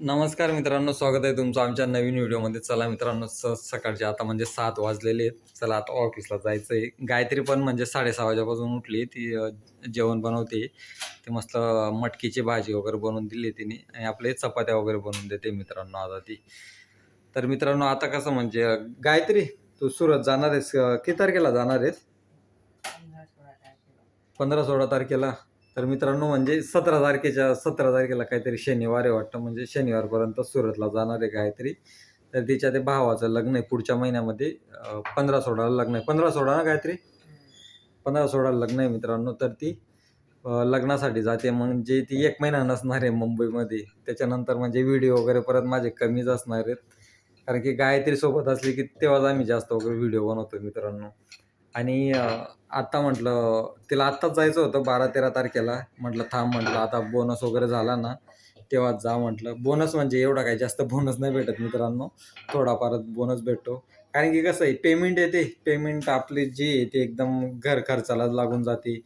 नमस्कार मित्रांनो स्वागत आहे तुमचं आमच्या नवीन व्हिडिओमध्ये. चला मित्रांनो स सकाळचे आता म्हणजे सात वाजलेले आहेत. चला आता ऑफिसला जायचं आहे गायत्री पण म्हणजे साडेसहा वाजेपासून उठली. ती जेवण बनवते. ते मस्त मटकीची भाजी वगैरे बनवून दिली तिने. आणि आपले चपात्या वगैरे बनवून देते मित्रांनो आता ती. तर मित्रांनो आता कसं म्हणजे गायत्री तू सुरत जाणार आहेस. किती तारखेला जाणार आहेस? पंधरा सोळा तारखेला. तर मित्रांनो म्हणजे सतरा तारखेच्या सतरा तारखेला काहीतरी शनिवार आहे वाटतं. म्हणजे शनिवारपर्यंत सुरतला जाणार आहे गायत्री तर तिच्या ते भावाचं लग्न आहे पुढच्या महिन्यामध्ये. पंधरा सोळाला लग्न आहे. पंधरा सोळा ना काहीतरी? पंधरा सोळाला लग्न आहे मित्रांनो. तर ती लग्नासाठी जाते. म्हणजे ती एक महिना नसणार आहे मुंबईमध्ये. त्याच्यानंतर म्हणजे व्हिडिओ वगैरे परत माझे कमीच असणार आहेत. कारण की गायत्री सोबत असली की तेव्हाच आम्ही जास्त वगैरे व्हिडिओ बनवतो मित्रांनो. आणि आत्ता आता म्हटलं तिला आत्ताच जायचं होतं बारा तेरा तारखेला. म्हटलं थांब म्हटलं आता बोनस वगैरे झाला ना तेव्हाच जा म्हटलं. बोनस म्हणजे एवढा काही जास्त बोनस नाही भेटत मित्रांनो. थोडाफारच बोनस भेटतो. कारण की कसं आहे पेमेंट येते. पेमेंट आपली जी आहे ते एकदम घर खर्चाला लागून जाते.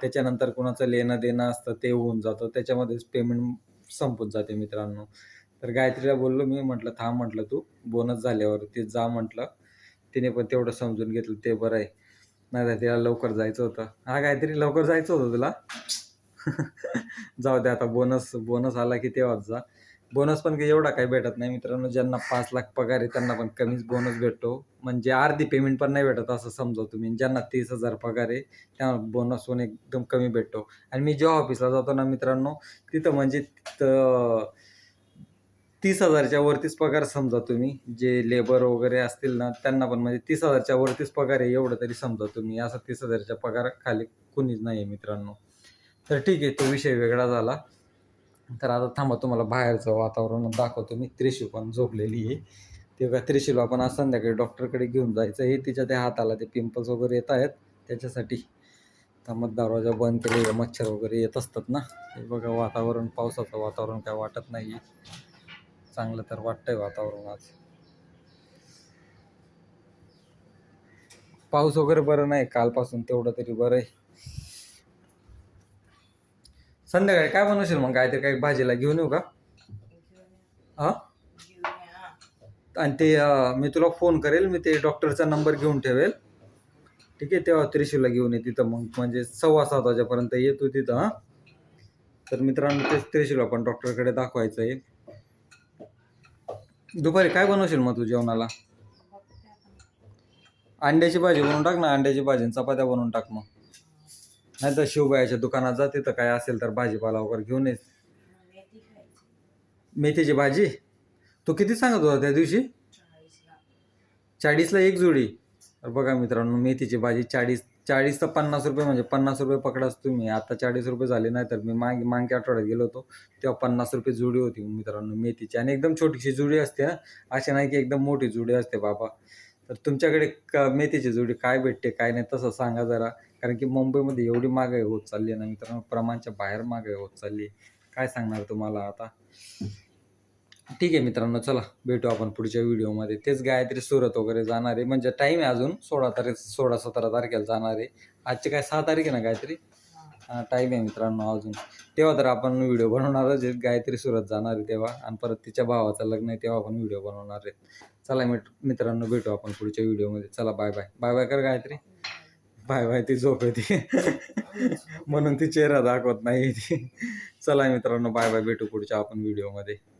त्याच्यानंतर कुणाचं लेणं देणं असतं ते होऊन जातं. त्याच्यामध्येच पेमेंट संपून जाते मित्रांनो. तर गायत्रीला बोललो मी म्हटलं थांब म्हटलं तू. बोनस झाल्यावर ते जा म्हटलं. तिने पण तेवढं समजून घेतलं ते बरं आहे. नाही तर तिला लवकर जायचं होतं. हा काहीतरी लवकर जायचं होतं तुला. जाऊ दे आता बोनस बोनस आला की तेव्हाच जा. बोनस पण काही एवढा काही भेटत नाही मित्रांनो ज्यांना पाच लाख पगार आहे त्यांना पण कमीच बोनस भेटतो. म्हणजे अर्धी पेमेंट पण नाही भेटत असं समजा तुम्ही. ज्यांना तीस हजार पगार आहे त्यांना बोनस पण एकदम कमी भेटतो. आणि मी जेव्हा ऑफिसला जातो ना मित्रांनो तिथं म्हणजे तिथं तीस हजारच्या वरतीच पगार समजा तुम्ही जे लेबर वगैरे असतील ना त्यांना पण म्हणजे तीस हजारच्या वरतीच पगार आहे एवढं तरी समजा तुम्ही. असं तीस हजारच्या पगार खाली कुणीच नाही आहे मित्रांनो. तर ठीक आहे तो विषय वेगळा झाला. तर आता थांबा तुम्हाला बाहेरचं वातावरण दाखवतो मी. त्रिशू पण झोपलेली आहे. ते का त्रिशूला आपण आज संध्याकाळी डॉक्टरकडे घेऊन जायचं हे तिच्या त्या हाताला ते पिंपल्स वगैरे येत आहेत. त्याच्यासाठी मग दरवाजा बंद केले मच्छर वगैरे येत असतात ना. हे बघा वातावरण पावसाचं वातावरण काय वाटत नाही चांगलं तर वाटतंय वातावरण आज. पाऊस वगैरे बरं नाही कालपासून तेवढं तरी बरं आहे. संध्याकाळी काय बनवशील मग? काय ते काही भाजीला घेऊन येऊ का? हा? आणि ते मी तुला फोन करेल मी ते डॉक्टरचा नंबर घेऊन ठेवेल. ठीक आहे तेव्हा त्रिशूला घेऊन ये तिथं मग. म्हणजे सव्वा सात वाजेपर्यंत येतो तिथं हां. तर मित्रांनो तेच त्रिशूला पण डॉक्टरकडे दाखवायचं आहे दुपारी काय बनवशील मग तू जेवणाला? अंड्याची भाजी बनवून टाक ना अंड्याची भाजी आणि चपात्या बनवून टाक मग. नाही तर शिवबायाच्या दुकानात जा तिथं काय असेल तर भाजीपाला वगैरे घेऊन ये. मेथीची भाजी? तू किती सांगत होता त्या दिवशी? चाळीसला. एक जोडी. तर बघा मित्रांनो मेथीची भाजी चाळीस चाळीस तर पन्नास रुपये म्हणजे पन्नास रुपये पकडाच तुम्ही. आता चाळीस रुपये झाले नाही तर मी मागे मागच्या आठवड्यात गेलो होतो तेव्हा पन्नास रुपये जुडी होती मित्रांनो मेथीची. आणि एकदम छोटीशी जुडी असते ना अशी नाही की एकदम मोठी जुडी असते बाबा. तर तुमच्याकडे क मेथीची जुडी काय भेटते काय नाही तसं सांगा जरा. कारण की मुंबईमध्ये एवढी महागाई होत चालली आहे ना मित्रांनो प्रमाणच्या बाहेर महागाई होत चालली आहे. काय सांगणार तुम्हाला आता? ठीक आहे मित्रांनो चला भेटू आपण पुढच्या व्हिडिओमध्ये. तेच गायत्री सुरत वगैरे जाणार आहे. म्हणजे टाईम आहे अजून सोळा तारीख सोळा सतरा तारखेला जाणार आहे. आजची काय सहा तारीख आहे ना गायत्री? हां टाईम आहे मित्रांनो अजून. तेव्हा तर आपण व्हिडिओ बनवणारच गायत्री सुरत जाणार आहे तेव्हा. आणि परत तिच्या भावाचं लग्न आहे तेव्हा आपण व्हिडिओ बनवणार आहेत. चला मिट मित्रांनो भेटू आपण पुढच्या व्हिडिओमध्ये. चला बाय बाय बाय बाय कर गायत्री. बाय बाय ती झोप येते. म्हणून ती चेहरा दाखवत नाही ती. चला मित्रांनो बाय बाय भेटू पुढच्या आपण व्हिडिओमध्ये.